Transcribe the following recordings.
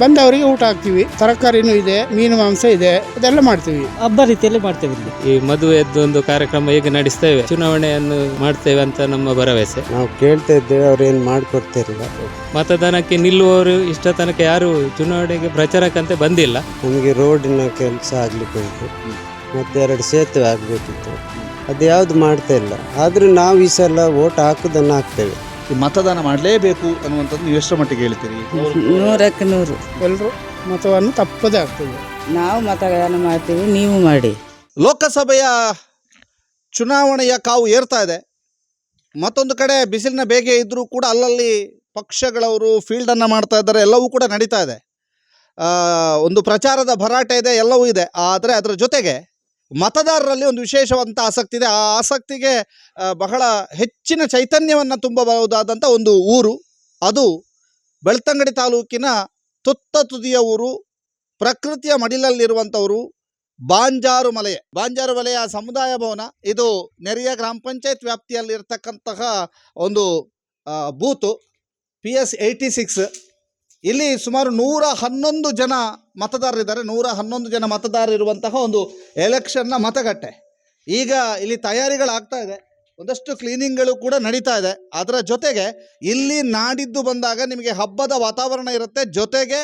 ಬಂದವರಿಗೆ ಊಟ ಹಾಕ್ತೀವಿ. ತರಕಾರಿನೂ ಇದೆ ಮೀನು ಮಾಂಸ ಇದೆ ಅದೆಲ್ಲ ಮಾಡ್ತೀವಿ. ಹಬ್ಬ ರೀತಿಯಲ್ಲಿ ಮಾಡ್ತೇವೆ ಇಲ್ಲಿ. ಈ ಮದುವೆಯದ್ದು ಒಂದು ಕಾರ್ಯಕ್ರಮ ಹೇಗೆ ನಡೆಸ್ತೇವೆ? ಚುನಾವಣೆಯನ್ನು ಮಾಡ್ತೇವೆ ಅಂತ ನಮ್ಮ ಭರವಸೆ. ನಾವು ಕೇಳ್ತಾ ಇದ್ದೇವೆ ಅವ್ರು ಏನು ಮಾಡಿಕೊಡ್ತಿರಲಿಲ್ಲ ಮತದಾನಕ್ಕೆ ನಿಲ್ಲುವವರು ಇಷ್ಟ ತನಕ ಯಾರು ಚುನಾವಣೆಗೆ ಪ್ರಚಾರಕ್ಕಂತೆ ಬಂದಿಲ್ಲ. ನಮಗೆ ರೋಡಿನ ಕೆಲಸ ಆಗಲಿಕ್ಕೆ ಉಂಟು ಮತ್ತೆ ಎರಡು ಸೇತುವೆ ಆಗಬೇಕಿತ್ತು. ಅದು ಯಾವುದು ಮಾಡ್ತಾ ಇಲ್ಲ. ಆದರೂ ನಾವು ಈ ಸಲ ಓಟ್ ಹಾಕುದನ್ನು ಹಾಕ್ತೇವೆ. ಮತದಾನ ಮಾಡಲೇಬೇಕು ಅನ್ನುವಂಥದ್ದು ನೀವು ಎಷ್ಟು ಮಟ್ಟಿಗೆ ಹೇಳ್ತೀರಿ? ನೂರಕ್ಕೆ ನೂರು. ಎಲ್ಲರೂ ಮತವನ್ನು ತಪ್ಪದೇ ಆಗ್ತದೆ. ನಾವು ಮತದಾನ ಮಾಡ್ತೀವಿ ನೀವು ಮಾಡಿ. ಲೋಕಸಭೆಯ ಚುನಾವಣೆಯ ಕಾವು ಏರ್ತಾ ಇದೆ. ಮತ್ತೊಂದು ಕಡೆ ಬಿಸಿಲಿನ ಬೇಗೆ ಇದ್ದರೂ ಕೂಡ ಅಲ್ಲಲ್ಲಿ ಪಕ್ಷಗಳವರು ಫೀಲ್ಡನ್ನು ಮಾಡ್ತಾ ಇದ್ದಾರೆ ಎಲ್ಲವೂ ಕೂಡ ನಡೀತಾ ಇದೆ. ಒಂದು ಪ್ರಚಾರದ ಭರಾಟೆ ಇದೆ ಎಲ್ಲವೂ ಇದೆ. ಆದರೆ ಅದರ ಜೊತೆಗೆ ಮತದಾರರಲ್ಲಿ ಒಂದು ವಿಶೇಷವಾದಂಥ ಆಸಕ್ತಿ ಇದೆ. ಆ ಆಸಕ್ತಿಗೆ ಬಹಳ ಹೆಚ್ಚಿನ ಚೈತನ್ಯವನ್ನು ತುಂಬಬಹುದಾದಂಥ ಒಂದು ಊರು. ಅದು ಬೆಳ್ತಂಗಡಿ ತಾಲೂಕಿನ ತುತ್ತ ತುದಿಯ ಊರು, ಪ್ರಕೃತಿಯ ಮಡಿಲಲ್ಲಿರುವಂಥವರು ಬಾಂಜಾರು ಮಲೆಯ ಬಾಂಜಾರು ಮಲೆಯ ಸಮುದಾಯ ಭವನ. ಇದು ನೆರೆಯ ಗ್ರಾಮ ಪಂಚಾಯತ್ ವ್ಯಾಪ್ತಿಯಲ್ಲಿರ್ತಕ್ಕಂತಹ ಒಂದು booth. P S eighty six. ಇಲ್ಲಿ ಸುಮಾರು ನೂರ ಹನ್ನೊಂದು ಜನ ಮತದಾರರಿದ್ದಾರೆ ನೂರ ಹನ್ನೊಂದು ಜನ ಮತದಾರರಿರುವಂತಹ ಒಂದು ಎಲೆಕ್ಷನ್ನ ಮತಗಟ್ಟೆ. ಈಗ ಇಲ್ಲಿ ತಯಾರಿಗಳಾಗ್ತಾ ಇದೆ. ಒಂದಷ್ಟು ಕ್ಲೀನಿಂಗ್ಗಳು ಕೂಡ ನಡೀತಾ ಇದೆ. ಅದರ ಜೊತೆಗೆ ಇಲ್ಲಿ ನಾಡಿದ್ದು ಬಂದಾಗ ನಿಮಗೆ ಹಬ್ಬದ ವಾತಾವರಣ ಇರುತ್ತೆ. ಜೊತೆಗೆ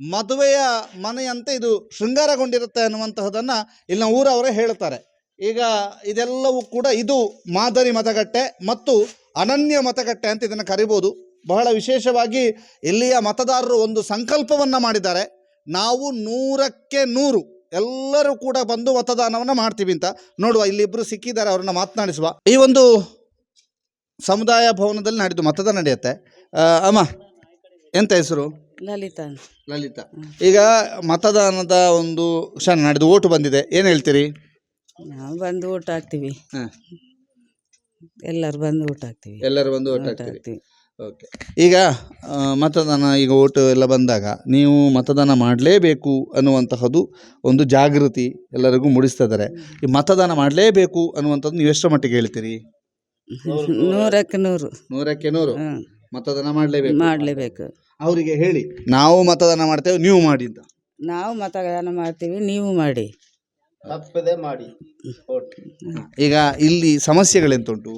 ಮದುವೆಯ ಮನೆಯಂತೆ ಇದು ಶೃಂಗಾರಗೊಂಡಿರುತ್ತೆ ಅನ್ನುವಂತಹದನ್ನು ಇಲ್ಲಿನ ಊರವರೇ ಹೇಳ್ತಾರೆ ಈಗ ಇದೆಲ್ಲವೂ ಕೂಡ ಇದು ಮಾದರಿ ಮತಗಟ್ಟೆ ಮತ್ತು ಅನನ್ಯ ಮತಗಟ್ಟೆ ಅಂತ ಇದನ್ನು ಕರಿಬೋದು. ಬಹಳ ವಿಶೇಷವಾಗಿ ಇಲ್ಲಿಯ ಮತದಾರರು ಒಂದು ಸಂಕಲ್ಪವನ್ನು ಮಾಡಿದ್ದಾರೆ. ನಾವು ನೂರಕ್ಕೆ ನೂರು ಎಲ್ಲರೂ ಕೂಡ ಬಂದು ಮತದಾನವನ್ನು ಮಾಡ್ತೀವಿ ಅಂತ. ನೋಡುವ ಇಲ್ಲಿಬ್ಬರು ಸಿಕ್ಕಿದ್ದಾರೆ ಅವ್ರನ್ನ ಮಾತನಾಡಿಸುವ. ಈ ಒಂದು ಸಮುದಾಯ ಭವನದಲ್ಲಿ ನಾಡಿದ್ದು ಮತದಾನ ನಡೆಯುತ್ತೆ. ಅಮ್ಮ ಎಂತ ಹೆಸರು? ಲಲಿತಾ ಲಲಿತಾ. ಈಗ ಮತದಾನದ ಒಂದು ಕ್ಷಣ ನಡೆದು ಓಟು ಬಂದಿದೆ. ಏನು ಹೇಳ್ತೀರಿ? ನಾವು ಬಂದು ಓಟ್ ಹಾಕ್ತೀವಿ. ಎಲ್ಲರೂ ಬಂದು ಓಟ್ ಹಾಕ್ತೀವಿ. ಎಲ್ಲರೂ ಬಂದು ಓಟ್ ಹಾಕ್ತೀವಿ. ಓಕೆ ಈಗ ಮತದಾನ ಈಗ ಓಟು ಎಲ್ಲ ಬಂದಾಗ ನೀವು ಮತದಾನ ಮಾಡಲೇಬೇಕು ಅನ್ನುವಂತಹದ್ದು ಒಂದು ಜಾಗೃತಿ ಎಲ್ಲರಿಗೂ ಮೂಡಿಸ್ತಾ ಇದ್ದಾರೆ ಈ ಮತದಾನ ಮಾಡಲೇಬೇಕು ಅನ್ನುವಂಥದ್ದು ನೀವು ಎಷ್ಟರ ಮಟ್ಟಿಗೆ ಹೇಳ್ತೀರಿ? ನೂರಕ್ಕೆ ನೂರು. ನೂರಕ್ಕೆ ನೂರು. ಮತದಾನ ಮಾಡಲೇಬೇಕು. ಮಾಡಲೇಬೇಕು. ಅವರಿಗೆ ಹೇಳಿ ನಾವು ಮತದಾನ ಮಾಡ್ತೇವೆ ನೀವು ಮಾಡಿ ಅಂತ. ನಾವು ಮತದಾನ ಮಾಡ್ತೀವಿ ನೀವು ಮಾಡಿ. ತಪ್ಪದೆ ಮಾಡಿ. ಈಗ ಇಲ್ಲಿ ಸಮಸ್ಯೆಗಳೆಂತುಂಟು?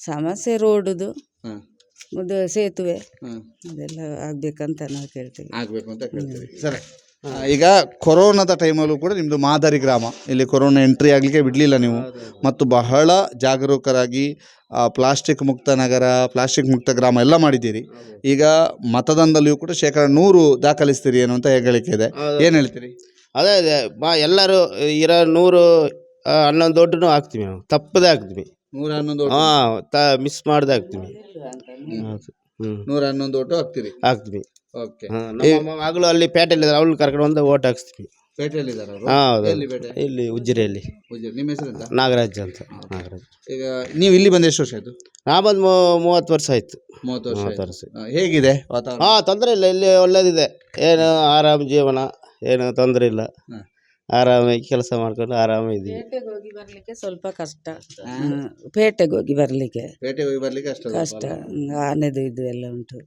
ಸಮಸ್ಯೆ ರೋಡುದು. ಮುದ್ದು ಸೇತುವೆ. ಹಾಂ ಅದೆಲ್ಲ ಆಗ್ಬೇಕಂತ ನಾವು ಕೇಳ್ತೀವಿ. ಆಗಬೇಕು ಅಂತ ಕೇಳ್ತೀವಿ. ಸರಿ. ಆ, ಈಗ ಕೊರೋನಾದ ಟೈಮಲ್ಲೂ ಕೂಡ ನಿಮ್ಮದು ಮಾದರಿ ಗ್ರಾಮ. ಇಲ್ಲಿ ಕೊರೋನಾ ಎಂಟ್ರಿ ಆಗಲಿಕ್ಕೆ ಬಿಡಲಿಲ್ಲ ನೀವು. ಮತ್ತು ಬಹಳ ಜಾಗರೂಕರಾಗಿ ಪ್ಲಾಸ್ಟಿಕ್ ಮುಕ್ತ ನಗರ ಪ್ಲಾಸ್ಟಿಕ್ ಮುಕ್ತ ಗ್ರಾಮ ಎಲ್ಲ ಮಾಡಿದ್ದೀರಿ. ಈಗ ಮತದಾನದಲ್ಲಿಯೂ ಕೂಡ ಶೇಕಡ ನೂರು ದಾಖಲಿಸ್ತೀರಿ ಏನೋ ಅಂತ ಹೇಳಿಕೆ ಇದೆ ಏನು ಹೇಳ್ತೀರಿ? ಅದೇ ಅದೇ ಬಾ ಎಲ್ಲರೂ ಇರೋ ನೂರು ಆ, ಹನ್ನೊಂದು ದೊಡ್ಡನು ಹಾಕ್ತೀವಿ ನಾವು. ತಪ್ಪದೇ ಹಾಕ್ತೀವಿ ನೂರ ಹನ್ನೊಂದು ಓಟು ಹಾಂ ತ ಮಿಸ್ ಮಾಡ್ದೆ ಹಾಕ್ತೀವಿ ನೂರ ಹನ್ನೊಂದು ಓಟು ಹಾಕ್ತೀರಿ ಹಾಕ್ತೀವಿ. ಓಕೆ. ಹಾಂ ನಮ್ಮ ಮಗಳು ಅಲ್ಲಿ ಪೇಟೆಯಲ್ಲಿದ್ದಾರೆ ಅವಳು ಕರ್ಕೊಂಡು ಬಂದು ಓಟ್ ಹಾಕ್ಸ್ತೀವಿ. ಪೇಟೆಯಲ್ಲಿದ್ದಾರೆ ಅವರು? ಹಾಂ ಹೌದು. ಎಲ್ಲಿ ಪೇಟೆ? ಇಲ್ಲಿ ಉಜಿರೆಯಲ್ಲಿ ನಿಮ್ಮ ಹೆಸರು ಎಂತ? ನಾಗರಾಜ್ ಅಂತ. ನಾಗರಾಜ್. ಈಗ ನೀವು ಇಲ್ಲಿ ಬಂದ ಎಷ್ಟು ವರ್ಷ ಆಯ್ತು? ನಾ ಬಂದು ಮೂ- ಮೂವತ್ತು ವರ್ಷ ಆಯ್ತು. ಮೂವತ್ತು ವರ್ಷ ಮೂವತ್ತು ಆಯ್ತು. ವರ್ಷ ಹೇಗಿದೆ ವಾತಾವರಣ? ಹಾಂ ತೊಂದರೆ ಇಲ್ಲ ಇಲ್ಲಿ ಒಳ್ಳೇದಿದೆ. ಏನು ಆರಾಮ್ ಜೀವನ ಏನು ತೊಂದರೆ ಇಲ್ಲ. ಆರಾಮಾಗಿ ಕೆಲಸ ಮಾಡ್ಕೊಂಡು ಆರಾಮಾಗಿದ್ದೀವಿ ಪೇಟೆಗೆ ಹೋಗಿ ಬರ್ಲಿಕ್ಕೆ ಸ್ವಲ್ಪ ಕಷ್ಟ. ಪೇಟೆಗೆ ಹೋಗಿ ಬರಲಿಕ್ಕೆ ಪೇಟೆಗೆ ಹೋಗಿ ಬರ್ಲಿಕ್ಕೆ ಅಷ್ಟ ಕಷ್ಟ. ಆನೆದು ಇದು ಎಲ್ಲ ಉಂಟು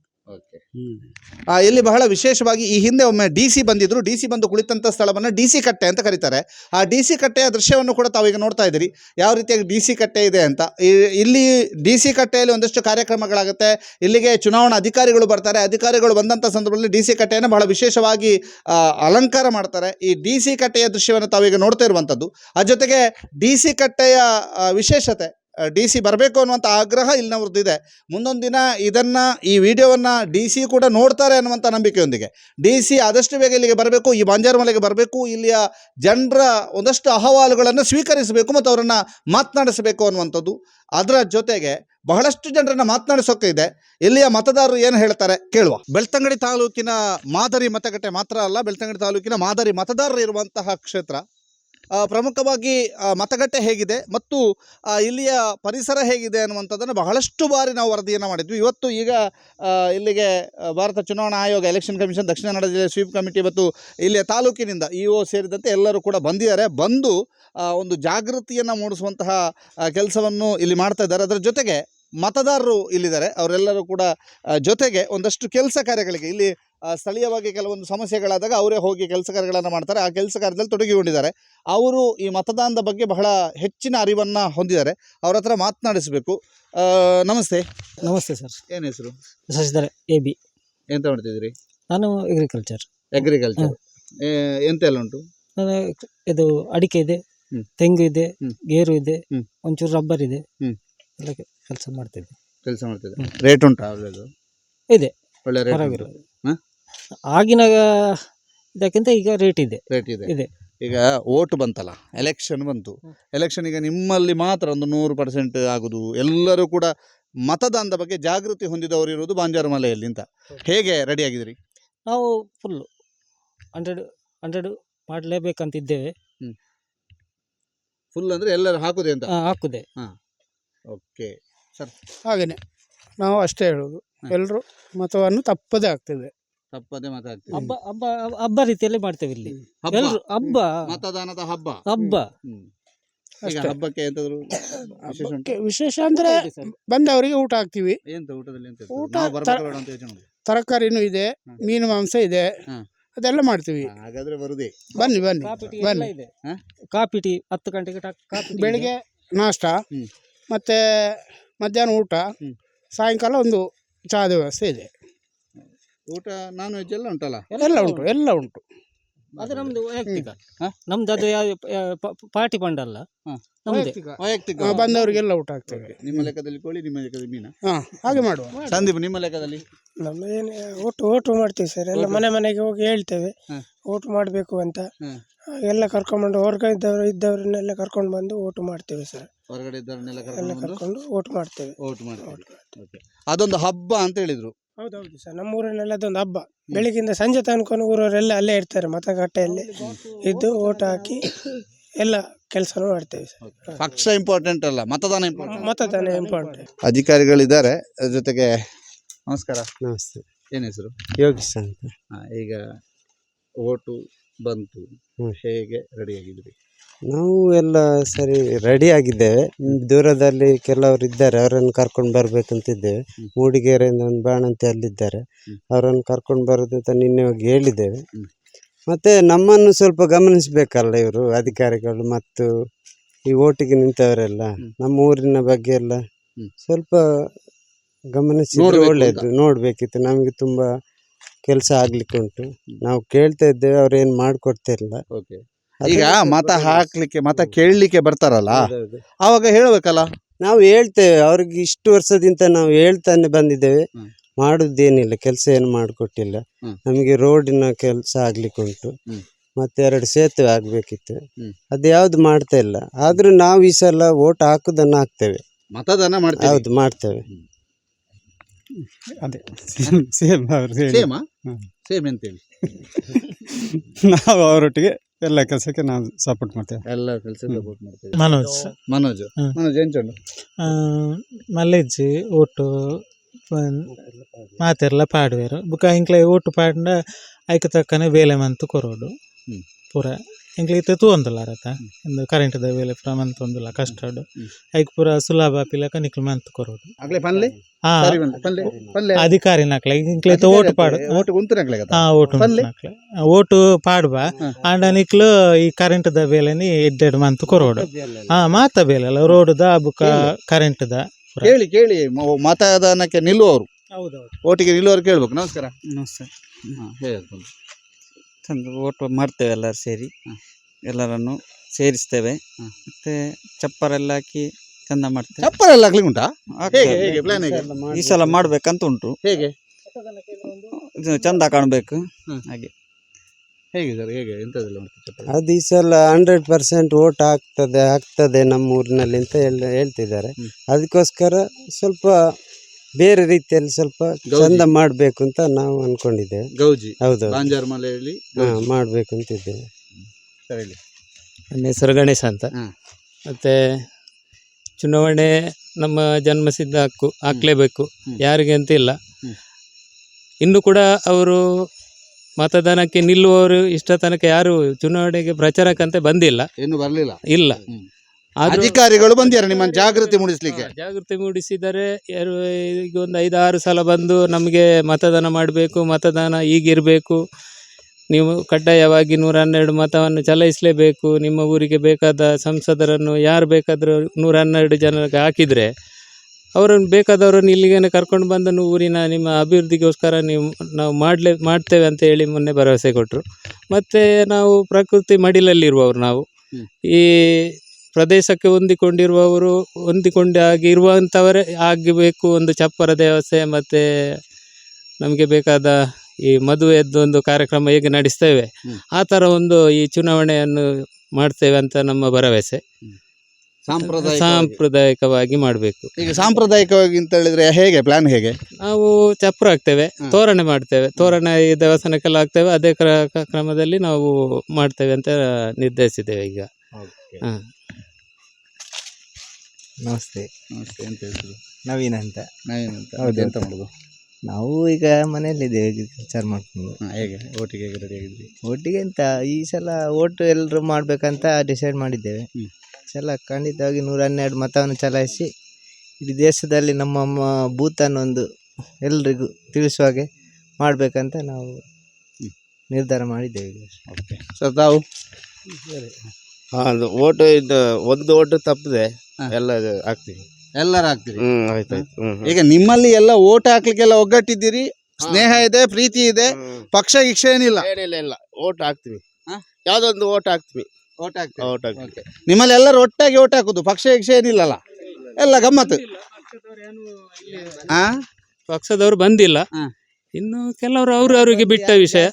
ಇಲ್ಲಿ ಬಹಳ ವಿಶೇಷವಾಗಿ ಈ ಹಿಂದೆ ಒಮ್ಮೆ ಡಿ ಸಿ ಬಂದಿದ್ರು. ಡಿ ಸಿ ಬಂದು ಕುಳಿತಂಥ ಸ್ಥಳವನ್ನು ಡಿ ಸಿ ಕಟ್ಟೆ ಅಂತ ಕರೀತಾರೆ. ಆ ಡಿ ಸಿ ಕಟ್ಟೆಯ ದೃಶ್ಯವನ್ನು ಕೂಡ ತಾವೀಗ ನೋಡ್ತಾ ಇದ್ದೀರಿ. ಯಾವ ರೀತಿಯಾಗಿ ಡಿ ಸಿ ಕಟ್ಟೆ ಇದೆ ಅಂತ. ಇಲ್ಲಿ ಡಿ ಸಿ ಕಟ್ಟೆಯಲ್ಲಿ ಒಂದಷ್ಟು ಕಾರ್ಯಕ್ರಮಗಳಾಗುತ್ತೆ. ಇಲ್ಲಿಗೆ ಚುನಾವಣಾ ಅಧಿಕಾರಿಗಳು ಬರ್ತಾರೆ. ಅಧಿಕಾರಿಗಳು ಬಂದಂಥ ಸಂದರ್ಭದಲ್ಲಿ ಡಿ ಸಿ ಕಟ್ಟೆಯನ್ನು ಬಹಳ ವಿಶೇಷವಾಗಿ ಅಲಂಕಾರ ಮಾಡ್ತಾರೆ. ಈ ಡಿ ಸಿ ಕಟ್ಟೆಯ ದೃಶ್ಯವನ್ನು ತಾವೀಗ ನೋಡ್ತಾ ಇರುವಂಥದ್ದು ಆ ಜೊತೆಗೆ ಡಿ ಸಿ ಕಟ್ಟೆಯ ವಿಶೇಷತೆ ಡಿ ಸಿ ಬರಬೇಕು ಅನ್ನುವಂಥ ಆಗ್ರಹ ಇಲ್ಲಿನವ್ರದ್ದಿದೆ ಮುಂದೊಂದು ದಿನ ಇದನ್ನು, ಈ ವಿಡಿಯೋವನ್ನು ಡಿ ಸಿ ಕೂಡ ನೋಡ್ತಾರೆ ಅನ್ನುವಂಥ ನಂಬಿಕೆಯೊಂದಿಗೆ. ಡಿ ಸಿ ಆದಷ್ಟು ಬೇಗ ಇಲ್ಲಿಗೆ ಬರಬೇಕು, ಈ ಬಂಜಾರಮಲೆಗೆ ಬರಬೇಕು, ಇಲ್ಲಿಯ ಜನರ ಒಂದಷ್ಟು ಅಹವಾಲುಗಳನ್ನು ಸ್ವೀಕರಿಸಬೇಕು ಮತ್ತು ಅವರನ್ನು ಮಾತನಾಡಿಸಬೇಕು ಅನ್ನುವಂಥದ್ದು. ಅದರ ಜೊತೆಗೆ ಬಹಳಷ್ಟು ಜನರನ್ನು ಮಾತನಾಡಿಸೋಕೆ ಇದೆ. ಇಲ್ಲಿಯ ಮತದಾರರು ಏನು ಹೇಳ್ತಾರೆ ಕೇಳುವ. ಬೆಳ್ತಂಗಡಿ ತಾಲೂಕಿನ ಮಾದರಿ ಮತಗಟ್ಟೆ ಮಾತ್ರ ಅಲ್ಲ, ಬೆಳ್ತಂಗಡಿ ತಾಲೂಕಿನ ಮಾದರಿ ಮತದಾರರು ಇರುವಂತಹ ಕ್ಷೇತ್ರ. ಪ್ರಮುಖವಾಗಿ ಮತಗಟ್ಟೆ ಹೇಗಿದೆ ಮತ್ತು ಇಲ್ಲಿಯ ಪರಿಸರ ಹೇಗಿದೆ ಅನ್ನುವಂಥದ್ದನ್ನು ಬಹಳಷ್ಟು ಬಾರಿ ನಾವು ವರದಿಯನ್ನು ಮಾಡಿದ್ವಿ. ಇವತ್ತು ಈಗ ಇಲ್ಲಿಗೆ ಭಾರತ ಚುನಾವಣಾ ಆಯೋಗ ಎಲೆಕ್ಷನ್ ಕಮಿಷನ್ ದಕ್ಷಿಣ ಕನ್ನಡ ಜಿಲ್ಲೆ ಸ್ವೀಪ್ ಕಮಿಟಿ ಮತ್ತು ಇಲ್ಲಿಯ ತಾಲೂಕಿನಿಂದ ಇ ಒ ಸೇರಿದಂತೆ ಎಲ್ಲರೂ ಕೂಡ ಬಂದಿದ್ದಾರೆ. ಬಂದು ಒಂದು ಜಾಗೃತಿಯನ್ನು ಮೂಡಿಸುವಂತಹ ಕೆಲಸವನ್ನು ಇಲ್ಲಿ ಮಾಡ್ತಾ ಇದ್ದಾರೆ. ಅದರ ಜೊತೆಗೆ ಮತದಾರರು ಇಲ್ಲಿದ್ದಾರೆ. ಅವರೆಲ್ಲರೂ ಕೂಡ ಜೊತೆಗೆ ಒಂದಷ್ಟು ಕೆಲಸ ಕಾರ್ಯಗಳಿಗೆ ಇಲ್ಲಿ ಸ್ಥಳೀಯವಾಗಿ ಕೆಲವೊಂದು ಸಮಸ್ಯೆಗಳಾದಾಗ ಅವರೇ ಹೋಗಿ ಕೆಲಸ ಕಾರ್ಯಗಳನ್ನು ಮಾಡ್ತಾರೆ. ಆ ಕೆಲಸ ಕಾರ್ಯದಲ್ಲಿ ತೊಡಗಿಕೊಂಡಿದ್ದಾರೆ. ಅವರು ಈ ಮತದಾನದ ಬಗ್ಗೆ ಬಹಳ ಹೆಚ್ಚಿನ ಅರಿವನ್ನು ಹೊಂದಿದ್ದಾರೆ. ಅವರ ಹತ್ರ ಮಾತನಾಡಿಸಬೇಕು. ನಮಸ್ತೆ. ನಮಸ್ತೆ ಸರ್. ಏನು ಹೆಸರು? Shashidhar A B. ಎಂತ ಮಾಡ್ತಿದ್ದೀರಿ? ನಾನು ಅಗ್ರಿಕಲ್ಚರ್ ಅಗ್ರಿಕಲ್ಚರ್ ಎಂತ ಎಲ್ಲ ಉಂಟು? ನಾನು ಇದು ಅಡಿಕೆ ಇದೆ. ತೆಂಗು ಇದೆ ಗೇರು ಇದೆ. ಒಂಚೂರು ರಬ್ಬರ್ ಇದೆ. ಕೆಲಸ ಮಾಡ್ತಿದ್ದೆ ಕೆಲಸ ಮಾಡ್ತಿದ್ದೆ ರೇಟ್ ಉಂಟಾ ಒಳ್ಳೆದು? ಇದೆ. ಒಳ್ಳೆ ರೇಟ್ ಪರವಾಗಿಲ್ಲ. ಹ? ಆಗಿನ ಇದಕ್ಕಿಂತ ಈಗ ರೇಟ್ ಇದೆ. ರೇಟ್ ಇದೆ. ಇದೆ. ಈಗ ಓಟ್ ಬಂತಲ್ಲ ಎಲೆಕ್ಷನ್ ಬಂತು. ಎಲೆಕ್ಷನ್ ಈಗ ನಿಮ್ಮಲ್ಲಿ ಮಾತ್ರ ಒಂದು ನೂರು ಪರ್ಸೆಂಟ್ ಆಗುದು. ಎಲ್ಲರೂ ಕೂಡ ಮತದಾನದ ಬಗ್ಗೆ ಜಾಗೃತಿ ಹೊಂದಿದವರು ಇರುವುದು ಬಾಂಜಾರು ಮಲೆಯಲ್ಲಿ ಅಂತ. ಹೇಗೆ ರೆಡಿ ಆಗಿದ್ರಿ ನಾವು ಫುಲ್ಲು ಹಂಡ್ರೆಡ್ ಹಂಡ್ರೆಡ್ ಮಾಡಲೇಬೇಕಂತಿದ್ದೇವೆ. ಫುಲ್ ಅಂದ್ರೆ ಎಲ್ಲರೂ ಹಾಕುದೆ ಅಂತ? ಹಾಕುದೆ. ಹಾಕುದೆ ಓಕೆ ಹಾಗೇನೆ. ನಾವು ಅಷ್ಟೇ ಹೇಳೋದು. ಎಲ್ಲರೂ ಮತವನ್ನು ತಪ್ಪದೇ ಆಗ್ತದೆ. ತಪ್ಪದೆ ಮತ ಹಾಕ್ತೀವಿ ಹಬ್ಬ ಹಬ್ಬ ಹಬ್ಬ ರೀತಿಯಲ್ಲಿ ಮಾಡ್ತೇವೆ ಇಲ್ಲಿ. ಹಬ್ಬ. ಎಲ್ರು ಹಬ್ಬ. ಮತದಾನದ ಹಬ್ಬ. ಹಬ್ಬ. ಹ್ಮ್. ಈಗ ಅಷ್ಟೇ. ಹಬ್ಬಕ್ಕೆ ಎಂತಾದ್ರು ವಿಶೇಷ ಉಂಟು? ಹಬ್ಬಕ್ಕೆ ವಿಶೇಷ ಅಂದ್ರೆ ಬಂದವರಿಗೆ ಊಟ ಹಾಕ್ತೀವಿ. ಎಂತ ಊಟದಲ್ಲಿ ಎಂತ ಇರ್ತದೆ? ಊಟ ನಾವು ಬೇಡ ಅಂತ ಯೋಚನೆ. ತರಕಾರಿನೂ ಇದೆ. ಮೀನು ಮಾಂಸ ಇದೆ. ಹ. ಅದೆಲ್ಲ ಮಾಡ್ತೀವಿ. ಹಾಗಾದ್ರೆ ಬರುದೇ. ಬನ್ನಿ ಬನ್ನಿ ಕಾಪಿ ಟೀ ಎಲ್ಲ ಬನ್ನಿ ಇದೆ. ಹ? ಕಾಪಿ ಟೀ ಹತ್ತು ಗಂಟೆಗೆ ಟ- ಕಾಪಿ ಟೀ ಇದೆ. ಬೆಳಿಗ್ಗೆ ನಾಷ್ಟ. ಹ್ಮ್. ಮತ್ತೆ ಮಧ್ಯಾಹ್ನ ಊಟ. ಸಾಯಂಕಾಲ ಒಂದು ಚಹಾದ ವ್ಯವಸ್ಥೆ ಇದೆ. ಊಟ ನಾನ್ ವೆಜ್ ಎಲ್ಲ ಉಂಟಲ್ಲ? ಎಲ್ಲ ಉಂಟು ಎಲ್ಲ ಉಂಟು. ಅದು ನಮ್ದು ವೈಯಕ್ತಿಕ? ನಮ್ದು ಅದು ಯಾವ ಪಾರ್ಟಿ ಫಂಡ್ ಅಲ್ಲ. ನಮ್ದೇ. ವೈಯಕ್ತಿಕ. ಬಂದವರಿಗೆಲ್ಲ ಊಟ ಆಗ್ತದೆ. ನಿಮ್ಮ ಲೆಕ್ಕದಲ್ಲಿ ಕೋಳಿ ನಿಮ್ಮ ಲೆಕ್ಕದಲ್ಲಿ ಮೀನ? ಹಾ ಹಾಗೆ ಮಾಡುವ. ಸಂದೀಪ್ ನಿಮ್ಮ ಲೆಕ್ಕದಲ್ಲಿ? ನಮ್ಮ ಏನು ಓಟು ಓಟು ಮಾಡ್ತೀವಿ ಸರ್. ಎಲ್ಲ ಮನೆ ಮನೆಗೆ ಹೋಗಿ ಹೇಳ್ತೇವೆ. ಓಟು ಮಾಡಬೇಕು ಅಂತ. ಎಲ್ಲ ಕರ್ಕೊಂಡ್ಬಂದು ಹೊರಗಡೆ ಇದ್ದವರು ಇದ್ದವ್ರನ್ನೆಲ್ಲ ಕರ್ಕೊಂಡು ಬಂದು ಓಟು ಮಾಡ್ತೇವೆ ಸರ್ ಹೊರಗಡೆ ಇದ್ದವರನ್ನೆಲ್ಲ ಎಲ್ಲ ಕರ್ಕೊಂಡು ಬಂದು ಕರ್ಕೊಂಡು ಓಟ್ ಮಾಡ್ತೇವೆ. ಓಟ್ ಮಾಡಿ. ಅದೊಂದು ಹಬ್ಬ ಅಂತ ಹೇಳಿದ್ರು. ಹೌದೌದು ಸರ್ ನಮ್ಮ ಊರಿನಲ್ಲಿ ಅದೊಂದು ಹಬ್ಬ. ಬೆಳಿಗ್ಗಿಂದ ಸಂಜೆ ತನಕ ಊರವರೆಲ್ಲ ಅಲ್ಲೇ ಇರ್ತಾರೆ ಮತಗಟ್ಟೆಯಲ್ಲಿ ಇದ್ದು ಓಟ್ ಹಾಕಿ ಎಲ್ಲ ಕೆಲಸನೂ ಮಾಡ್ತೇವೆ ಸರ್ ಪಕ್ಷ ಇಂಪಾರ್ಟೆಂಟ್ ಅಲ್ಲ ಮತದಾನ ಇಂಪಾರ್ಟೆಂಟ್ ಮತದಾನ ಇಂಪಾರ್ಟೆಂಟ್ ಅಧಿಕಾರಿಗಳಿದ್ದಾರೆ ಅದ್ರ ಜೊತೆಗೆ ನಮಸ್ಕಾರ. ನಮಸ್ತೆ. ಏನ್ ಹೆಸರು? ಯೋಗೀಶ್ ಅಂತ. ಹಾ, ಈಗ ಓಟು ಬಂತು. ಹೇಗೆ ರೆಡಿ ಆಗಿದ್ರಿ? ನಾವು ಎಲ್ಲ ಸರಿ ರೆಡಿ ಆಗಿದ್ದೇವೆ. ದೂರದಲ್ಲಿ ಕೆಲವರು ಇದ್ದಾರೆ ಅವರನ್ನು ಕರ್ಕೊಂಡು ಬರಬೇಕಂತಿದ್ದೇವೆ. ಮೂಡಿಗೆರೆಯಿಂದ ಒಂದು ಬಾಣಂತಿ ಅಲ್ಲಿದ್ದಾರೆ. ಅವರನ್ನು ಕರ್ಕೊಂಡು ಬರೋದು ಅಂತ ನಿನ್ನೆ ಹೋಗಿ ಹೇಳಿದ್ದೇವೆ. ಮತ್ತು ನಮ್ಮನ್ನು ಸ್ವಲ್ಪ ಗಮನಿಸಬೇಕಲ್ಲ ಇವರು ಅಧಿಕಾರಿಗಳು ಮತ್ತು ಈ ಓಟಿಗೆ ನಿಂತವರೆಲ್ಲ. ನಮ್ಮ ಊರಿನ ಬಗ್ಗೆ ಎಲ್ಲ ಸ್ವಲ್ಪ ಗಮನಿಸಿದ್ರೆ. ಒಳ್ಳೆಯದು ನೋಡಬೇಕಿತ್ತು. ನಮಗೆ ತುಂಬ ಕೆಲಸ ಆಗ್ಲಿಕ್ಕೆ ಉಂಟು. ನಾವು ಕೇಳ್ತಾ ಇದ್ದೇವೆ ಅವ್ರು ಏನು ಮಾಡಿಕೊಡ್ತಾ ಇಲ್ಲ. ಓಕೆ. ಈಗ ಮತ. ಹಾಕ್ಲಿಕ್ಕೆ ಮತ ಕೇಳಲಿಕ್ಕೆ ಬರ್ತಾರಲ್ಲ ಹೌದೌದು. ಅವಾಗ ಹೇಳ್ಬೇಕಲ್ಲ? ನಾವು ಹೇಳ್ತೇವೆ ಅವ್ರಿಗೆ ಇಷ್ಟು ವರ್ಷದಿಂದ ನಾವು ಹೇಳ್ತಾನೆ ಬಂದಿದ್ದೇವೆ. ಹ್ಮ್. ಮಾಡುದೇನಿಲ್ಲ ಕೆಲಸ ಏನು ಮಾಡಿಕೊಟ್ಟಿಲ್ಲ. ಹ್ಮ್. ನಮಗೆ ರೋಡಿನ ಕೆಲಸ ಆಗ್ಲಿಕ್ಕೆ ಉಂಟು. ಹ್ಮ್. ಮತ್ತೆ ಎರಡು ಸೇತುವೆ ಆಗ್ಬೇಕಿತ್ತು. ಹ್ಮ್. ಅದು ಯಾವ್ದು ಮಾಡ್ತಾ ಇಲ್ಲ. ಆದ್ರೂ ನಾವು ಈ ಸಲ ಓಟ್ ಹಾಕುದನ್ನ ಹಾಕ್ತೇವೆ. ಮತದಾನ ಮಾಡ್ತೀವಿ. ಹೌದು ಮಾಡ್ತೇವೆ. ಅದೇ. ಸೇಮ್ ಅವ್ರು ಸೇಮ್? ಸೇಮಾ. ಸೇಮ್ ಅಂತೇಳಿ ನಾವು ಅವರೊಟ್ಟಿಗೆ ಎಲ್ಲ ಕೆಲಸಕ್ಕೆ ನಾನು ಸಪೋರ್ಟ್ ಮಾಡ್ತೇವೆ. ಎಲ್ಲ ಕೆಲಸ ಸಪೋರ್ಟ್ ಮಾಡ್ತೀವಿ. ಮನೋಜ್. ಮನೋಜ್. ಹ್ಮ್. ಮನೋಜ್ ಎಂಚಂಡು ಮಲ್ಲೆಜ್ಜಿ ಒಟ್ಟು ಮಾತೆರ್ಲ ಪಾಡುವೆರು. ಬುಕ್ಕ ಇಂಕ್ಲೆ ಓಟು ಪಾಡಿನ ಐಕ ತಕ್ಕನೆ ಬೇಲೆ ಮಂತು ಕೊರೋಡು. ಹ್ಮ್. ಪೂರ ತೂಂದಲ್ಲ ರತ ಇಂದು ಕರೆಂಟ್ದ ಬೇಲೆ ಪೂರ ಮಂತ್ ಒಂದುಲ್ಲ ಕಷ್ಟಡು. ಐಕ್ ಪೂರ ಸುಲಭ ಪಿಲಕ ನಿಕ್ಲು ಮಂತ್ ಕೊರೋಡು ಅಗ್ಲೆ ಪನ್ಲೆ? ಹಾ. ಸರಿ ಬಂದ. ಪನ್ಲೆ ಪನ್ಲೆ. ಅಧಿಕಾರಿ ನಕ್ಲೆ ಇಂಕ್ಲೆ ಇತ್ತೆ ಓಟು ಪಾಡು. ಓಟು ಗುಂತುನಕ್ಲೆ ಕಥ? ಹಾ ಓಟು? ನಕ್ಲೆ. ಓಟು ಬಾ ಹ್ಮ್. ಆಂಡ ನಿಕ್ಲು ಈ ಕರೆಂಟ್ದ ಬೇಲೆನಿ ಎಡ್ಡೆಡ್ ಮಂತ್ ಕೊರೋಡು. ಹಾ ಮಾತ ಬೇಲೆ ಅಲ್ಲ ರೋಡ್ದ ಬುಕ್ಕ ಕರೆಂಟ್ದ ಕೇಳಿ ಕೇಳಿ. ಮತದಾನಕ್ಕೆ ನಿಲ್ಲುವವರು. ಹೌದೌದು. ಓಟಿಗೆ ನಿಲ್ಲುವವರು ಕೇಳ್ಬೇಕು. ನಮಸ್ಕಾರ. ನಮಸ್ತೆ. ಹಾ, ಹೇಳಿ ತಂದು ಓಟ್ ಮಾಡ್ತೇವೆ ಎಲ್ಲರೂ ಸೇರಿ. ಎಲ್ಲರನ್ನು ಸೇರಿಸ್ತೇವೆ. ಮತ್ತೆ ಚಪ್ಪರ್ ಎಲ್ಲ ಹಾಕಿ ಚಂದ ಮಾಡ್ತೇವೆ. ಚಪ್ಪರ ಎಲ್ಲ ಹಾಕ್ಲಿಕ್ಕೆ ಉಂಟಾ? ಆಗ್ತದೆ. ಹೇಗೆ ಹೇಗೆ ಪ್ಲಾನ್ ಹೇಗೆ? ಈ ಸಲ ಮಾಡ್ಬೇಕಂತ ಉಂಟು. ಹೇಗೆ? ಇದು ಚಂದ ಕಾಣಬೇಕು. ಹ್ಮ್. ಹಾಗೆ. ಹೇಗೆ ಸರ್ ಹೇಗೆ? ಎಂತದೆಲ್ಲ ಉಂಟು ಚಪ್ಪರ ಅದು ಈ ಸಲ ಹಂಡ್ರೆಡ್ ಪರ್ಸೆಂಟ್ ಓಟ್ ಆಗ್ತದೆ ಆಗ್ತದೆ ನಮ್ಮ ಊರಿನಲ್ಲಿ ಅಂತ ಹೇಳ್ತಿದ್ದಾರೆ. ಹ್ಮ್. ಅದಕ್ಕೋಸ್ಕರ ಸ್ವಲ್ಪ ಬೇರೆ ರೀತಿಯಲ್ಲಿ ಸ್ವಲ್ಪ ಚಂದ ಮಾಡಬೇಕು ಅಂತ ನಾವು ಅನ್ಕೊಂಡಿದ್ದೇವೆ ಗೌಜಿ ಹೌದು ಬಾಂಜಾರ್ ಮಲೆಯಲ್ಲಿ. ಮಾಡಬೇಕು ಅಂತಿದ್ದೇವೆ ಸರಿ ಹೇಳಿ. ನನ್ನ ಹೆಸರು ಗಣೇಶ ಅಂತ. ಮತ್ತೆ ಚುನಾವಣೆ ನಮ್ಮ ಜನ್ಮಸಿದ್ಧ ಹಕ್ಕು ಹಾಕ್ಲೇಬೇಕು ಹ್ಮ್. ಯಾರಿಗೆ ಅಂತ ಇಲ್ಲ ಹ್ಮ್. ಇನ್ನು ಕೂಡ ಅವರು ಮತದಾನಕ್ಕೆ ನಿಲ್ಲುವವರು ಇಷ್ಟ ತನಕ ಯಾರು ಚುನಾವಣೆಗೆ ಪ್ರಚಾರಕ್ಕಂತೆ ಬಂದಿಲ್ಲ ಏನು ಬರಲಿಲ್ಲ ಇಲ್ಲ ಹ್ಮ್. ಅಧಿಕಾರಿಗಳು ಬಂದಿದ್ದಾರೆ ನಿಮ್ಮನ್ನು ಜಾಗೃತಿ ಮೂಡಿಸ್ಲಿಕ್ಕೆ. ಜಾಗೃತಿ ಮೂಡಿಸಿದರೆ ಯಾರು ಈಗ ಒಂದು ಐದಾರು ಸಲ ಬಂದು ನಮಗೆ ಮತದಾನ ಮಾಡಬೇಕು ಮತದಾನ ಈಗಿರಬೇಕು. ನೀವು ಕಡ್ಡಾಯವಾಗಿ ನೂರ ಹನ್ನೆರಡು ಮತವನ್ನು ಚಲಾಯಿಸಲೇಬೇಕು. ನಿಮ್ಮ ಊರಿಗೆ ಬೇಕಾದ ಸಂಸದರನ್ನು ಯಾರು ಬೇಕಾದರೂ ನೂರ ಹನ್ನೆರಡು ಜನರಿಗೆ ಹಾಕಿದರೆ ಅವರನ್ನು ಬೇಕಾದವರನ್ನು ಇಲ್ಲಿಗೇನೆ ಕರ್ಕೊಂಡು ಬಂದು ಊರಿನ ನಿಮ್ಮ ಅಭಿವೃದ್ಧಿಗೋಸ್ಕರ ನೀವು ನಾವು ಮಾಡಲೇ ಮಾಡ್ತೇವೆ ಅಂತ ಹೇಳಿ ಮೊನ್ನೆ ಭರವಸೆ ಕೊಟ್ಟರು. ಮತ್ತು ನಾವು ಪ್ರಕೃತಿ ಮಡಿಲಲ್ಲಿರುವವರು ನಾವು. ಈ ಪ್ರದೇಶಕ್ಕೆ ಹೊಂದಿಕೊಂಡಿರುವವರು ಹೊಂದಿಕೊಂಡು ಆಗಿ ಇರುವಂಥವರೇ ಆಗಬೇಕು ಒಂದು ಚಪ್ಪರ ದೇವಸ್ಥೆ ಮತ್ತು ನಮಗೆ ಬೇಕಾದ ಈ ಮದುವೆಯದ್ದು ಒಂದು ಕಾರ್ಯಕ್ರಮ ಹೇಗೆ ನಡೆಸ್ತೇವೆ. ಆ ಥರ ಒಂದು ಈ ಚುನಾವಣೆಯನ್ನು ಮಾಡ್ತೇವೆ ಅಂತ ನಮ್ಮ ಭರವಸೆ. ಸಾಂಪ್ರದಾಯಿಕ ಸಾಂಪ್ರದಾಯಿಕವಾಗಿ. ಮಾಡಬೇಕು. ಈಗ ಸಾಂಪ್ರದಾಯಿಕವಾಗಿ ಅಂತ ಹೇಳಿದ್ರೆ ಹೇಗೆ ಪ್ಲಾನ್ ಹೇಗೆ? ನಾವು ಚಪ್ರ ಹಾಕ್ತೇವೆ ತೋರಣೆ ಮಾಡ್ತೇವೆ ತೋರಣ ಈ ದೇವಸ್ಥಾನಕ್ಕೆಲ್ಲ ಹಾಕ್ತೇವೆ ಅದೇ ಕ್ರ- ಕ್ರಮದಲ್ಲಿ ನಾವು ಮಾಡ್ತೇವೆ ಅಂತ ನಿರ್ಧರಿಸಿದ್ದೇವೆ ಈಗ. ಹಾ. ನಮಸ್ತೆ. ನಮಸ್ತೆ ಅಂತ ಹೆಸರು? ನವೀನ್ ಅಂತ. ನವೀನ್ ಅಂತ. ಹೌದು. ಎಂತ ಮಾಡೋದು? ನಾವು ಈಗ ಮನೆಯಲ್ಲಿದ್ದೇವೆ ವಿಚಾರ ಮಾಡ್ಕೊಂಡು. ಹಾ, ಹೇಗೆ? ಓಟಿಗೆ ಹೇಗೆ ರೆಡಿ ಆಗಿದ್ವಿ ಒಟ್ಟಿಗೆ ಎಂತ ಈ ಸಲ ಓಟು ಎಲ್ಲರೂ ಮಾಡಬೇಕಂತ ಡಿಸೈಡ್ ಮಾಡಿದ್ದೇವೆ. ಹ್ಮ್. ಈ ಸಲ ಖಂಡಿತವಾಗಿ ನೂರ ಹನ್ನೆರಡು ಮತವನ್ನು ಚಲಾಯಿಸಿ ಇಡೀ ದೇಶದಲ್ಲಿ ನಮ್ಮ ಮ- ಬೂತನ್ನೊಂದು ಎಲ್ರಿಗೂ ತಿಳಿಸುವ ಹಾಗೆ ಮಾಡಬೇಕಂತ ನಾವು ನಿರ್ಧಾರ ಮಾಡಿದ್ದೇವೆ. ಈಗ. ಓಕೆ. ಸರ್ ತಾವು? ಹಾಂ ಅದು ಓಟು ಇದು ಒಂದು ಓಟು ತಪ್ಪದೆ ಹಾ. ಎಲ್ಲ ಹಾಕ್ತೀವಿ. ಎಲ್ಲರೂ ಹಾಕ್ತೀವಿ ಹ್ಞೂ ಆಯ್ತು ಈಗ ನಿಮ್ಮಲ್ಲಿ ಎಲ್ಲ ಓಟ್ ಹಾಕ್ಲಿಕ್ಕೆಲ್ಲ ಒಗ್ಗಟ್ಟಿದ್ದೀರಿ? ಸ್ನೇಹ ಇದೆ ಪ್ರೀತಿ ಇದೆ ಪಕ್ಷ ಗಿಕ್ಷ ಏನಿಲ್ಲ? ಏನಿಲ್ಲ ಇಲ್ಲ ಓಟ್ ಹಾಕ್ತೀವಿ. ಹಾ? ಯಾವುದೊಂದು ಓಟ್ ಹಾಕ್ತೀವಿ. ಓಟ್ ಹಾಕ್ತೀವಿ ಓಟ್ ಹಾಕ್ತೀವಿ. ನಿಮ್ಮಲ್ಲಿ ಎಲ್ಲರೂ ಒಟ್ಟಾಗಿ ಓಟ್ ಹಾಕುದು ಪಕ್ಷ ಗಿಕ್ಷ ಏನಿಲ್ಲಲ್ಲ? ಎಲ್ಲ ಗಮ್ಮತ್ತು. ಆ? ಪಕ್ಷದವರು ಬಂದಿಲ್ಲ. ಹಾ. ಇನ್ನು ಕೆಲವರು ಅವ್ರ ಅವರಿಗೆ ಬಿಟ್ಟ ವಿಷಯ.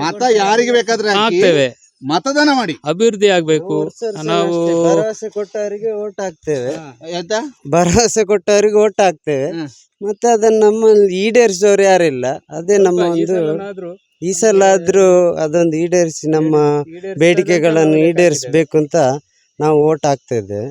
ಮತ ಯಾರಿಗೆ ಬೇಕಾದ್ರೆ ಹಾಕಿ, ಹಾಕ್ತೇವೆ ಮತದಾನ ಮಾಡಿ. ಅಭಿವೃದ್ಧಿ ಆಗ್ಬೇಕು. ನಾವು ಭರವಸೆ ಕೊಟ್ಟವರಿಗೆ ಓಟ್ ಹಾಕ್ತೇವೆ. ಆಯ್ತಾ ಭರವಸೆ ಕೊಟ್ಟವರಿಗೆ ಓಟ್ ಹಾಕ್ತೇವೆ. ಮತ್ತೆ ಅದನ್ನ ನಮ್ಮಲ್ಲಿ ಈಡೇರಿಸೋರು ಯಾರಿಲ್ಲ. ಅದೇ ನಮ್ಮ ಒಂದು ಈ ಸಲ ಆದ್ರೂ ಅದೊಂದು ಈಡೇರಿಸಿ ನಮ್ಮ ಬೇಡಿಕೆಗಳನ್ನು ಈಡೇರಿಸಬೇಕು ಅಂತ ನಾವು ಓಟ್ ಹಾಕ್ತಾ ಇದ್ದೇವೆ.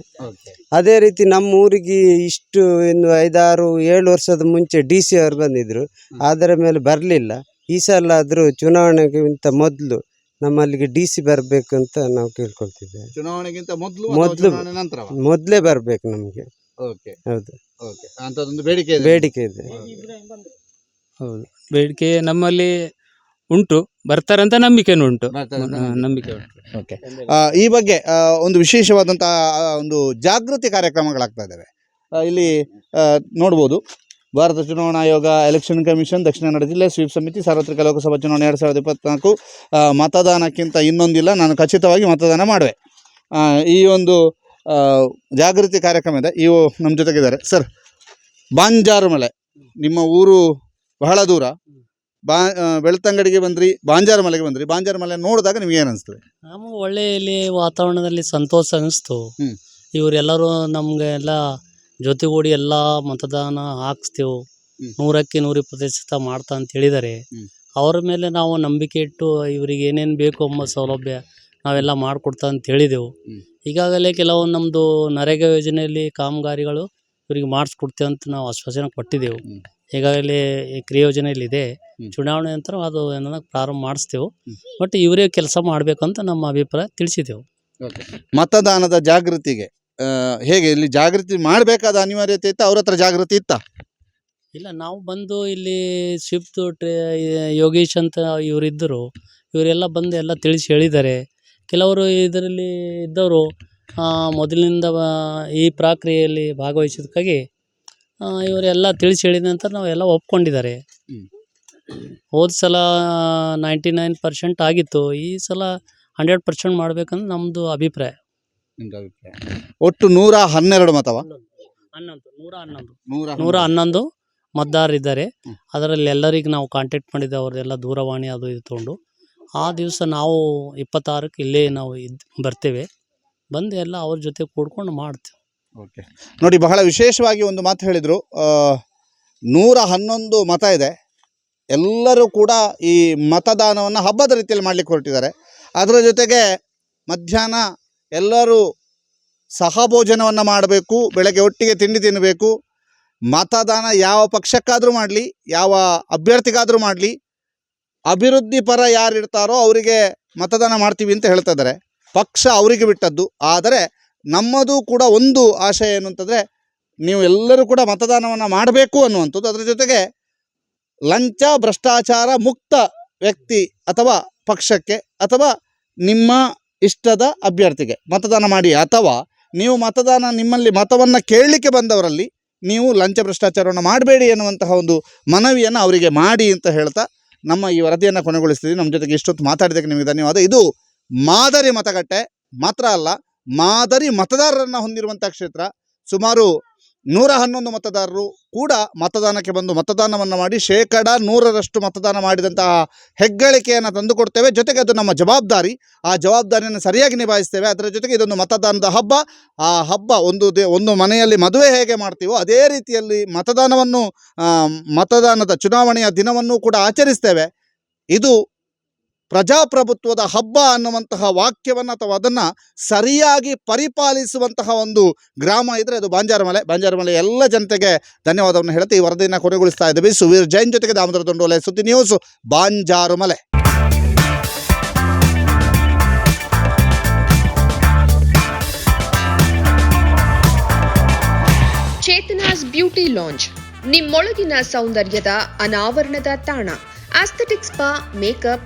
ಅದೇ ರೀತಿ ನಮ್ಮ ಊರಿಗೆ ಇಷ್ಟು ಇನ್ನು ಐದಾರು ಏಳು ವರ್ಷದ ಮುಂಚೆ ಡಿ ಸಿ ಅವರು ಬಂದಿದ್ರು. ಅದರ ಮೇಲೆ ಬರಲಿಲ್ಲ. ಈ ಸಲ ಆದರೂ ಚುನಾವಣೆಗಿಂತ ಮೊದಲು ನಮ್ಮಲ್ಲಿಗೆ ಡಿ ಸಿ ಬರಬೇಕು ಅಂತ ನಾವು ಕೇಳ್ಕೊಳ್ತಿದ್ದೇವೆ. ಚುನಾವಣೆಗಿಂತ ಮೊದಲು ಮೊದ್ಲು. ನಂತರ ಮೊದಲೇ ಬರಬೇಕು ನಮಗೆ. ಓಕೆ. ಹೌದು. ಓಕೆ. ಅಂಥದ್ದೊಂದು ಬೇಡಿಕೆ ಇದೆ. ಬೇಡಿಕೆ ಇದೆ. ಹೌದು. ಬೇಡಿಕೆ ನಮ್ಮಲ್ಲಿ ಉಂಟು. ಬರ್ತಾರಂತ ನಂಬಿಕೆ ಉಂಟು. ಬರ್ತಾರೆ ಅಂತ ಹಾ, ನಂಬಿಕೆ ಉಂಟು. ಓಕೆ. ಆ, ಈ ಬಗ್ಗೆ ಆ, ಒಂದು ವಿಶೇಷವಾದಂತಹ ಆ, ಒಂದು ಜಾಗೃತಿ ಕಾರ್ಯಕ್ರಮಗಳಾಗ್ತಾ ಇದ್ದಾವೆ. ಆ, ಇಲ್ಲಿ ಆ, ನೋಡ್ಬೋದು. ಭಾರತ ಚುನಾವಣಾ ಆಯೋಗ ಎಲೆಕ್ಷನ್ ಕಮಿಷನ್ ದಕ್ಷಿಣ ಕನ್ನಡ ಜಿಲ್ಲೆ ಸ್ವೀಪ್ ಸಮಿತಿ ಸಾರ್ವತ್ರಿಕ ಲೋಕಸಭಾ ಚುನಾವಣೆ ಎರಡು ಸಾವಿರದ ಇಪ್ಪತ್ನಾಲ್ಕು ಆ, ಮತದಾನಕ್ಕಿಂತ ಇನ್ನೊಂದಿಲ್ಲ. ನಾನು ಖಚಿತವಾಗಿ ಮತದಾನ ಮಾಡುವೆ. ಈ ಒಂದು ಜಾಗೃತಿ ಕಾರ್ಯಕ್ರಮ ಇದೆ. ಇವು ನಮ್ಮ ಜೊತೆಗಿದ್ದಾರೆ. Sir Banjarumale. ನಿಮ್ಮ ಊರು ಬಹಳ ದೂರ. ಬಾ ಬೆಳ್ತಂಗಡಿಗೆ ಬಂದ್ರಿ ಬಾಂಜಾರ ಮಲೆಗೆ ಬಂದ್ರಿ. ಬಾಂಜಾರ ಮಲೆ ನೋಡಿದಾಗ ನಿಮ್ಗೆ ಏನು ಅನಿಸ್ತದೆ? ನಮಗೆ ಒಳ್ಳೆಯಲ್ಲಿ ವಾತಾವರಣದಲ್ಲಿ ಸಂತೋಷ ಅನಿಸ್ತು. ಇವರೆಲ್ಲರೂ ನಮಗೆಲ್ಲ ಎಲ್ಲ ಜೊತೆಗೂಡಿ ಎಲ್ಲ ಮತದಾನ ಹಾಕ್ಸ್ತೇವೆ. ನೂರಕ್ಕೆ ನೂರು ಪ್ರತಿಶತ ಮಾಡ್ತಾ ಅಂತ ಹೇಳಿದ್ದಾರೆ ಅವ್ರ ಮೇಲೆ ನಾವು ನಂಬಿಕೆ ಇಟ್ಟು ಇವರಿಗೆ ಏನೇನು ಬೇಕು ಎಂಬ ಸೌಲಭ್ಯ ನಾವೆಲ್ಲ ಮಾಡಿಕೊಡ್ತಾ ಅಂತ ಹೇಳಿದೆವು. ಈಗಾಗಲೇ ಕೆಲವೊಂದು ನಮ್ಮದು ನರೇಗಾ ಯೋಜನೆಯಲ್ಲಿ ಕಾಮಗಾರಿಗಳು ಇವರಿಗೆ ಮಾಡಿಸ್ಕೊಡ್ತೇವೆ ಅಂತ ನಾವು ಆಶ್ವಾಸನೆ ಕೊಟ್ಟಿದ್ದೆವು. ಈಗಾಗಲೇ ಈ ಕ್ರಿಯಾ ಯೋಜನೆಯಲ್ಲಿ ಇದೆ. ಹ್ಮ್. ಚುನಾವಣೆ ನಂತರ ಅದು ಏನನ್ನ ಪ್ರಾರಂಭ ಮಾಡಿಸ್ತೇವೆ ಬಟ್ ಇವರೇ ಕೆಲಸ ಮಾಡಬೇಕಂತ ನಮ್ಮ ಅಭಿಪ್ರಾಯ ತಿಳಿಸಿದೆವು. ಮತದಾನದ ಜಾಗೃತಿಗೆ ಹೇಗೆ ಇಲ್ಲಿ ಜಾಗೃತಿ ಮಾಡಬೇಕಾದ ಅನಿವಾರ್ಯತೆ ಇತ್ತ ಅವ್ರ ಹತ್ರ ಜಾಗೃತಿ ಇತ್ತ? ಇಲ್ಲ ನಾವು ಬಂದು ಇಲ್ಲಿ ಶಿಫ್ಟ್ ಟ್ರೇ ಯೋಗೀಶ್ ಅಂತ ಇವರಿದ್ದರು ಇವರೆಲ್ಲ ಬಂದು ಎಲ್ಲ ತಿಳಿಸಿ ಹೇಳಿದ್ದಾರೆ. ಕೆಲವರು ಇದರಲ್ಲಿ ಇದ್ದವರು ಮೊದಲಿನಿಂದ ಈ ಪ್ರಕ್ರಿಯೆಯಲ್ಲಿ ಭಾಗವಹಿಸೋದಕ್ಕಾಗಿ ಇವರೆಲ್ಲ ತಿಳಿಸಿ ಹೇಳಿದ ನಂತರ ನಾವೆಲ್ಲ ಒಪ್ಕೊಂಡಿದ್ದಾರೆ. ಹೋದ ಸಲ ನೈಂಟಿ ನೈನ್ ಪರ್ಸೆಂಟ್ ಆಗಿತ್ತು ಈ ಸಲ ಹಂಡ್ರೆಡ್ ಪರ್ಸೆಂಟ್ ಮಾಡ್ಬೇಕಂತ ನಮ್ಮದು ಅಭಿಪ್ರಾಯ. ಒಟ್ಟು ನೂರ ಹನ್ನೆರಡು ಮತವ? ಹನ್ನೊಂದು ನೂರ ಹನ್ನೊಂದು. ನೂರ ನೂರ ಹನ್ನೊಂದು ಮತದಾರರಿದ್ದಾರೆ. ಅದರಲ್ಲಿ ಎಲ್ಲರಿಗೆ ನಾವು ಕಾಂಟ್ಯಾಕ್ಟ್ ಮಾಡಿದ್ದೆ ಅವ್ರದ್ದೆಲ್ಲ ದೂರವಾಣಿ ಅದು ಇದು ತೊಗೊಂಡು. ಆ ದಿವಸ ನಾವು ಇಪ್ಪತ್ತಾರಕ್ಕೆ ಇಲ್ಲೇ ನಾವು ಇದ್ ಬರ್ತೇವೆ. ಬಂದು ಎಲ್ಲ ಅವ್ರ ಜೊತೆ ಕೂಡ್ಕೊಂಡು ಮಾಡ್ತೇವೆ. ಓಕೆ. ನೋಡಿ ಬಹಳ ವಿಶೇಷವಾಗಿ ಒಂದು ಮಾತು ಹೇಳಿದರು. ನೂರ ಹನ್ನೊಂದು ಮತ ಇದೆ. ಎಲ್ಲರೂ ಕೂಡ ಈ ಮತದಾನವನ್ನು ಹಬ್ಬದ ರೀತಿಯಲ್ಲಿ ಮಾಡಲಿಕ್ಕೆ ಹೊರಟಿದ್ದಾರೆ. ಅದರ ಜೊತೆಗೆ ಮಧ್ಯಾಹ್ನ ಎಲ್ಲರೂ ಸಹಭೋಜನವನ್ನು ಮಾಡಬೇಕು, ಬೆಳಗ್ಗೆ ಒಟ್ಟಿಗೆ ತಿಂಡಿ ತಿನ್ನಬೇಕು ಮತದಾನ ಯಾವ ಪಕ್ಷಕ್ಕಾದರೂ ಮಾಡಲಿ, ಯಾವ ಅಭ್ಯರ್ಥಿಗಾದರೂ ಮಾಡಲಿ, ಅಭಿವೃದ್ಧಿ ಪರ ಯಾರಿರ್ತಾರೋ ಅವರಿಗೆ ಮತದಾನ ಮಾಡ್ತೀವಿ ಅಂತ ಹೇಳ್ತಾ ಇದ್ದಾರೆ ಪಕ್ಷ ಅವರಿಗೆ ಬಿಟ್ಟದ್ದು. ಆದರೆ ನಮ್ಮದು ಕೂಡ ಒಂದು ಆಶಯ ಏನು ಅಂತಂದರೆ, ನೀವು ಎಲ್ಲರೂ ಕೂಡ ಮತದಾನವನ್ನು ಮಾಡಬೇಕು ಅನ್ನುವಂಥದ್ದು. ಅದರ ಜೊತೆಗೆ ಲಂಚ, ಭ್ರಷ್ಟಾಚಾರ ಮುಕ್ತ ವ್ಯಕ್ತಿ ಅಥವಾ ಪಕ್ಷಕ್ಕೆ ಅಥವಾ ನಿಮ್ಮ ಇಷ್ಟದ ಅಭ್ಯರ್ಥಿಗೆ ಮತದಾನ ಮಾಡಿ ಅಥವಾ ನೀವು ಮತದಾನ ನಿಮ್ಮಲ್ಲಿ ಮತವನ್ನು ಕೇಳಲಿಕ್ಕೆ ಬಂದವರಲ್ಲಿ ನೀವು ಲಂಚ ಭ್ರಷ್ಟಾಚಾರವನ್ನು ಮಾಡಬೇಡಿ ಎನ್ನುವಂತಹ ಒಂದು ಮನವಿಯನ್ನು ಅವರಿಗೆ ಮಾಡಿ ಅಂತ ಹೇಳ್ತಾ ನಮ್ಮ ಈ ವರದಿಯನ್ನು ಕೊನೆಗೊಳಿಸ್ತೀವಿ ನಮ್ಮ ಜೊತೆಗೆ ಇಷ್ಟೊತ್ತು ಮಾತಾಡಿದ್ದಕ್ಕೆ ನಿಮಗೆ ಧನ್ಯವಾದ. ಇದು ಮಾದರಿ ಮತಗಟ್ಟೆ ಮಾತ್ರ ಅಲ್ಲ, ಮಾದರಿ ಮತದಾರರನ್ನು ಹೊಂದಿರುವಂಥ ಕ್ಷೇತ್ರ. ಸುಮಾರು ನೂರ ಹನ್ನೊಂದು ಮತದಾರರು ಕೂಡ ಮತದಾನಕ್ಕೆ ಬಂದು ಮತದಾನವನ್ನು ಮಾಡಿ ಶೇಕಡ ನೂರರಷ್ಟು ಮತದಾನ ಮಾಡಿದಂತಹ ಹೆಗ್ಗಳಿಕೆಯನ್ನು ತಂದುಕೊಡ್ತೇವೆ. ಜೊತೆಗೆ ಅದು ನಮ್ಮ ಜವಾಬ್ದಾರಿ. ಆ ಜವಾಬ್ದಾರಿಯನ್ನು ಸರಿಯಾಗಿ ನಿಭಾಯಿಸ್ತೇವೆ. ಅದರ ಜೊತೆಗೆ ಇದೊಂದು ಮತದಾನದ ಹಬ್ಬ. ಆ ಹಬ್ಬ ಒಂದು ದೇ, ಒಂದು ಮನೆಯಲ್ಲಿ ಮದುವೆ ಹೇಗೆ ಮಾಡ್ತೀವೋ ಅದೇ ರೀತಿಯಲ್ಲಿ ಮತದಾನವನ್ನು ಮತದಾನದ ಚುನಾವಣೆಯ ದಿನವನ್ನು ಕೂಡ ಆಚರಿಸ್ತೇವೆ. ಇದು ಪ್ರಜಾಪ್ರಭುತ್ವದ ಹಬ್ಬ ಅನ್ನುವಂತಹ ವಾಕ್ಯವನ್ನು ಅಥವಾ ಅದನ್ನು ಸರಿಯಾಗಿ ಪರಿಪಾಲಿಸುವಂತಹ ಒಂದು ಗ್ರಾಮ ಇದ್ದರೆ ಅದು ಬಾಂಜಾರಮಲೆ. ಬಾಂಜಾರಮಲೆ ಎಲ್ಲ ಜನತೆಗೆ ಧನ್ಯವಾದವನ್ನು ಹೇಳ್ತಾ ಈ ವರದಿಯನ್ನು ಕೊನೆಗೊಳಿಸ್ತಾ ಇದ್ದೀವಿ. ಸುವೀರ್ ಜೈನ್ ಜೊತೆಗೆ ದಾಮೋದರ ದೊಂಡೋಲೆ ಸುದ್ದಿ news Banjarumale. Chetana's beauty lounge ನಿಮ್ಮೊಳಗಿನ ಸೌಂದರ್ಯದ ಅನಾವರಣದ ತಾಣ. Aesthetic spa makeup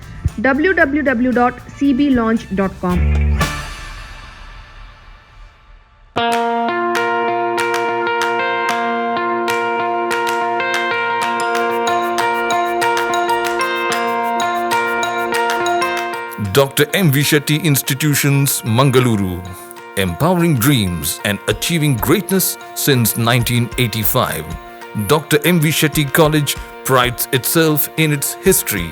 www.cblaunch.com. Dr. M. V. Shetty Institutions, Mangaluru. Empowering dreams and achieving greatness since 1985. Dr. M. V. Shetty College prides itself in its history